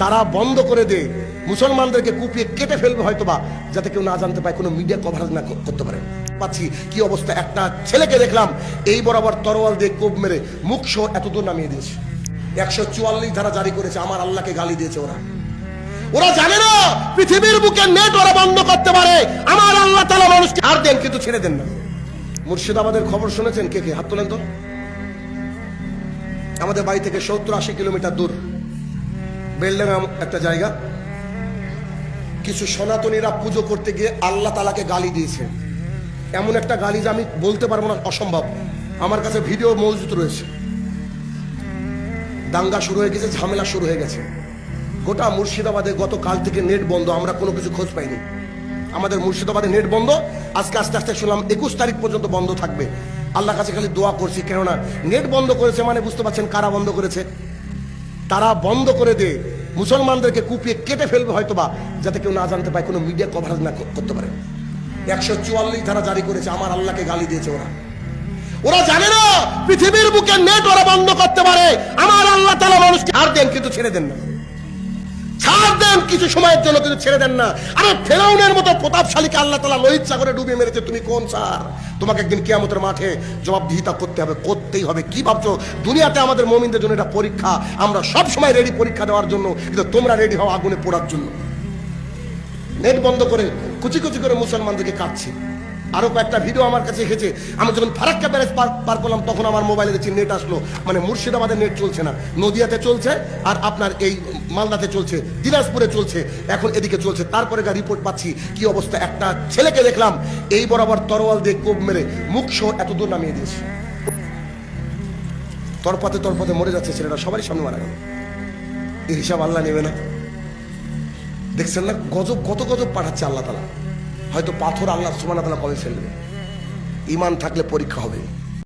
তারা বন্ধ করে দে। মুসলমানদেরকে কুপিয়ে কেটে ফেলবে হয়তোবা, যাতে কেউ না জানতে পায় কোনো মিডিয়া কভারেজ না করতে পারে। পাচ্ছি, কি অবস্থা? একটা ছেলেকে দেখলাম, এই বরাবর তরোয়াল দিয়ে কোপ মেরে মুখ সহ এত দূর নামিয়ে দিয়েছে। একশো চুয়াল্লিশ ধারা জারি করেছে, আমার আল্লাহকে গালি দিয়েছে ওরা। ওরা জানে না, পৃথিবীর বুকে নেট ওরা বন্ধ করতে পারে। আমার আল্লাহ তালা মানুষকে আর দেন, কিন্তু ছেড়ে দেন না। মুর্শিদাবাদের খবর শুনেছেন কে কে? হাত তোলেন তো। আমাদের বাড়ি থেকে সত্তর আশি কিলোমিটার দূর। বেলডাঙ্গা একটা জায়গা। কিছু সনাতনীরা পুজো করতে গিয়ে আল্লাহ তালাকে গালি দিয়েছে এমন একটা গালি যে আমি বলতে পারব না, অসম্ভব। আমার কাছে ভিডিও মজুদ রয়েছে। দাঙ্গা শুরু হয়ে গেছে, ঝামেলা শুরু হয়ে গেছে। গোটা মুর্শিদাবাদে গতকাল থেকে নেট বন্ধ, আমরা কোনো কিছু খোঁজ পাইনি। আমাদের মুর্শিদাবাদে নেট বন্ধ, আজকে আস্তে আস্তে শুনলাম একুশ তারিখ পর্যন্ত বন্ধ থাকবে। আল্লাহ কাছে খালি দোয়া করছি, কেননা নেট বন্ধ করেছে মানে বুঝতে পারছেন কারা বন্ধ করেছে। তারা বন্ধ করে দে মুসলমানদেরকে কুপিয়ে কেটে ফেলবে হয়তোবা, যাতে কেউ না জানতে পায়, কোনো মিডিয়া কভারেজ না করতে পারে। একশো চুয়াল্লিশ ধারা জারি করেছে, আমার আল্লাহকে গালি দিয়েছে ওরা। ওরা জানে না, পৃথিবীর বুকে নেট ওরা বন্ধ করতে পারে। আমার আল্লাহ তালা মানুষকে আর দেন, কিন্তু ছেড়ে দেন না। ছাড় দেন, কিছু সময়ের জন্য কিন্তু ছেড়ে দেন না। আরে ফেরাউনের মতো প্রতাপশালীকে আল্লাহ তালা লোহিত সাগরে ডুবিয়ে মেরেছে, তুমি কোন স্যার তোমাকে একদিন কিয়ামতের মাঠে জবাবদিহিতা করতে হবে, করতেই হবে। কি ভাবছ? দুনিয়াতে আমাদের মমিনদের জন্য এটা পরীক্ষা। আমরা সব সময় রেডি পরীক্ষা দেওয়ার জন্য, কিন্তু তোমরা রেডি হও আগুনে পোড়ার জন্য। নেট বন্ধ করে কুচি কুচি করে মুসলমানদেরকে কাটছে। আরও কয়েকটা ভিডিও আমার কাছে এসেছে। আমি যখন ফারাক্কা ব্যারেজ পার করলাম, তখন আমার মোবাইলে দেখছি নেট আসলো। মানে মুর্শিদাবাদের নেট চলছে না। নদিয়াতে চলছে আর আপনার এই মালদাতে চলছে, দিনাজপুরে চলছে, এখন এদিকে চলছে। তারপরে যা রিপোর্ট পাচ্ছি কি অবস্থা। একটা ছেলেকে দেখলাম, এই বরাবর তরোয়াল দিয়ে কোপ মেরে মুখ সহ এত দূর নামিয়ে দিয়েছে। তরপাতে তরপাতে মরে যাচ্ছে ছেলেটা, সবারই সামনে মারা গেল। এই হিসাব আল্লাহ নেবে না। দেখছেন না? গজব, কত গজব পাঠাচ্ছে আল্লাহ তালা। হয়তো পাথর আল্লাহ সুমান আল্লাহ কবে ফেলবে? ইমান থাকলে পরীক্ষা হবে।